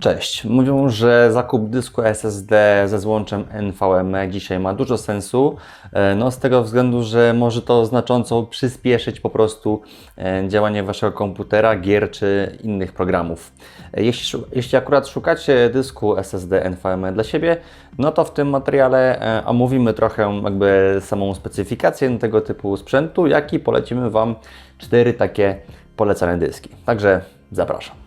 Cześć. Mówią, że zakup dysku SSD ze złączem NVMe dzisiaj ma dużo sensu. e, No, z tego względu, że może to znacząco przyspieszyć po prostu e, działanie Waszego komputera, gier czy innych programów. E, Jeśli, jeśli akurat szukacie dysku SSD NVMe dla siebie, no to w tym materiale omówimy trochę jakby samą specyfikację tego typu sprzętu, jak i polecimy Wam cztery takie polecane dyski. Także zapraszam.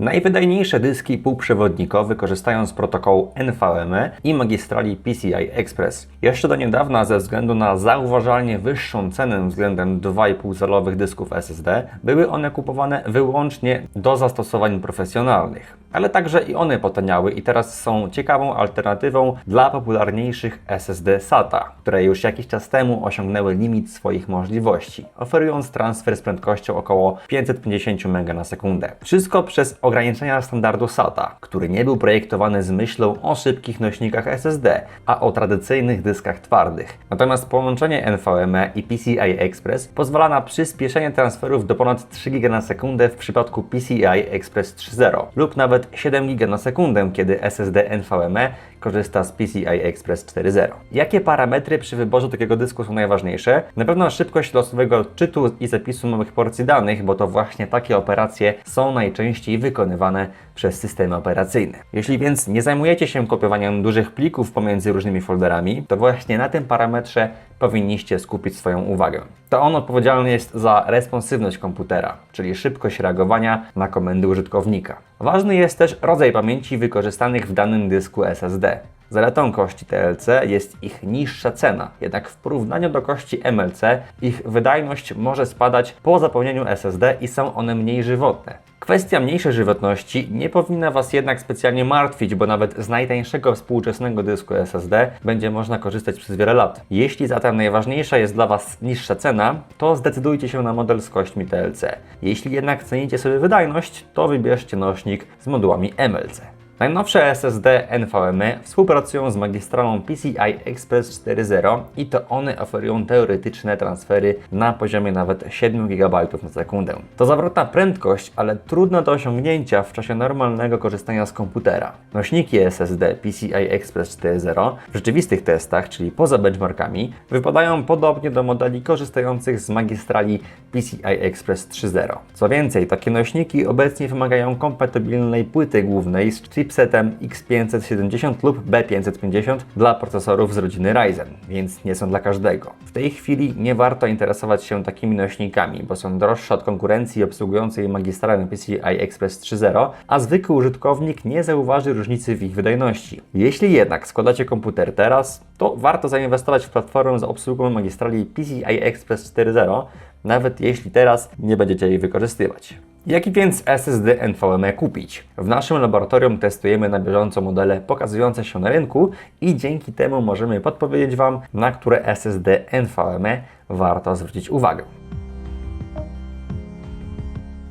Najwydajniejsze dyski półprzewodnikowe korzystają z protokołu NVMe i magistrali PCI Express. Jeszcze do niedawna ze względu na zauważalnie wyższą cenę względem 2,5 calowych dysków SSD, były one kupowane wyłącznie do zastosowań profesjonalnych. Ale także i one potaniały i teraz są ciekawą alternatywą dla popularniejszych SSD SATA, które już jakiś czas temu osiągnęły limit swoich możliwości, oferując transfer z prędkością około 550 MB na sekundę. Wszystko przez ograniczenia standardu SATA, który nie był projektowany z myślą o szybkich nośnikach SSD, a o tradycyjnych dyskach twardych. Natomiast połączenie NVMe i PCI Express pozwala na przyspieszenie transferów do ponad 3 GB na sekundę w przypadku PCI Express 3.0 lub nawet 7 GB na sekundę, kiedy SSD NVMe korzysta z PCI Express 4.0. Jakie parametry przy wyborze takiego dysku są najważniejsze? Na pewno szybkość losowego czytu i zapisu nowych porcji danych, bo to właśnie takie operacje są najczęściej wykonywane przez systemy operacyjne. Jeśli więc nie zajmujecie się kopiowaniem dużych plików pomiędzy różnymi folderami, to właśnie na tym parametrze powinniście skupić swoją uwagę. To on odpowiedzialny jest za responsywność komputera, czyli szybkość reagowania na komendy użytkownika. Ważny jest też rodzaj pamięci wykorzystanych w danym dysku SSD. Zaletą kości TLC jest ich niższa cena, jednak w porównaniu do kości MLC ich wydajność może spadać po zapełnieniu SSD i są one mniej żywotne. Kwestia mniejszej żywotności nie powinna Was jednak specjalnie martwić, bo nawet z najtańszego współczesnego dysku SSD będzie można korzystać przez wiele lat. Jeśli zatem najważniejsza jest dla Was niższa cena, to zdecydujcie się na model z kośćmi TLC. Jeśli jednak cenicie sobie wydajność, to wybierzcie nośnik z modułami MLC. Najnowsze SSD NVMe współpracują z magistralą PCI Express 4.0 i to one oferują teoretyczne transfery na poziomie nawet 7 GB na sekundę. To zawrotna prędkość, ale trudna do osiągnięcia w czasie normalnego korzystania z komputera. Nośniki SSD PCI Express 4.0 w rzeczywistych testach, czyli poza benchmarkami, wypadają podobnie do modeli korzystających z magistrali PCI Express 3.0. Co więcej, takie nośniki obecnie wymagają kompatybilnej płyty głównej z chipsetem X570 lub B550 dla procesorów z rodziny Ryzen, więc nie są dla każdego. W tej chwili nie warto interesować się takimi nośnikami, bo są droższe od konkurencji obsługującej magistralę PCI Express 3.0, a zwykły użytkownik nie zauważy różnicy w ich wydajności. Jeśli jednak składacie komputer teraz, to warto zainwestować w platformę z obsługą magistrali PCI Express 4.0, nawet jeśli teraz nie będziecie jej wykorzystywać. Jaki więc SSD NVMe kupić? W naszym laboratorium testujemy na bieżąco modele pokazujące się na rynku i dzięki temu możemy podpowiedzieć Wam, na które SSD NVMe warto zwrócić uwagę.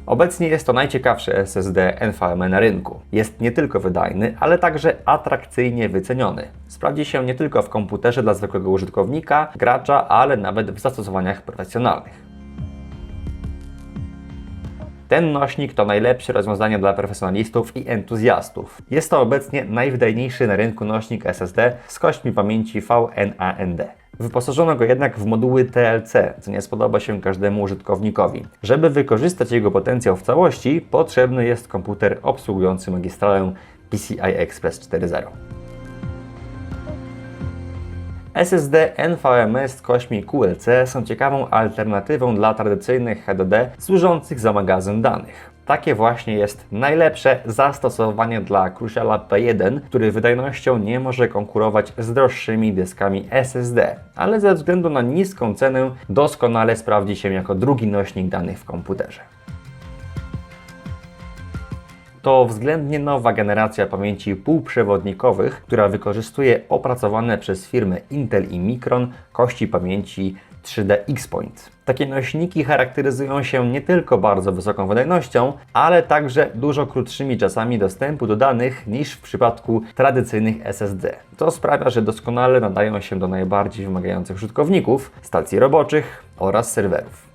Obecnie jest to najciekawszy SSD NVMe na rynku. Jest nie tylko wydajny, ale także atrakcyjnie wyceniony. Sprawdzi się nie tylko w komputerze dla zwykłego użytkownika, gracza, ale nawet w zastosowaniach profesjonalnych. Ten nośnik to najlepsze rozwiązanie dla profesjonalistów i entuzjastów. Jest to obecnie najwydajniejszy na rynku nośnik SSD z kośćmi pamięci VNAND. Wyposażono go jednak w moduły TLC, co nie spodoba się każdemu użytkownikowi. Żeby wykorzystać jego potencjał w całości, potrzebny jest komputer obsługujący magistralę PCI Express 4.0. SSD NVMe z kośmi QLC są ciekawą alternatywą dla tradycyjnych HDD służących za magazyn danych. Takie właśnie jest najlepsze zastosowanie dla Cruciala P1, który wydajnością nie może konkurować z droższymi dyskami SSD, ale ze względu na niską cenę doskonale sprawdzi się jako drugi nośnik danych w komputerze. To względnie nowa generacja pamięci półprzewodnikowych, która wykorzystuje opracowane przez firmy Intel i Micron kości pamięci 3D X-Point. Takie nośniki charakteryzują się nie tylko bardzo wysoką wydajnością, ale także dużo krótszymi czasami dostępu do danych niż w przypadku tradycyjnych SSD. To sprawia, że doskonale nadają się do najbardziej wymagających użytkowników, stacji roboczych oraz serwerów.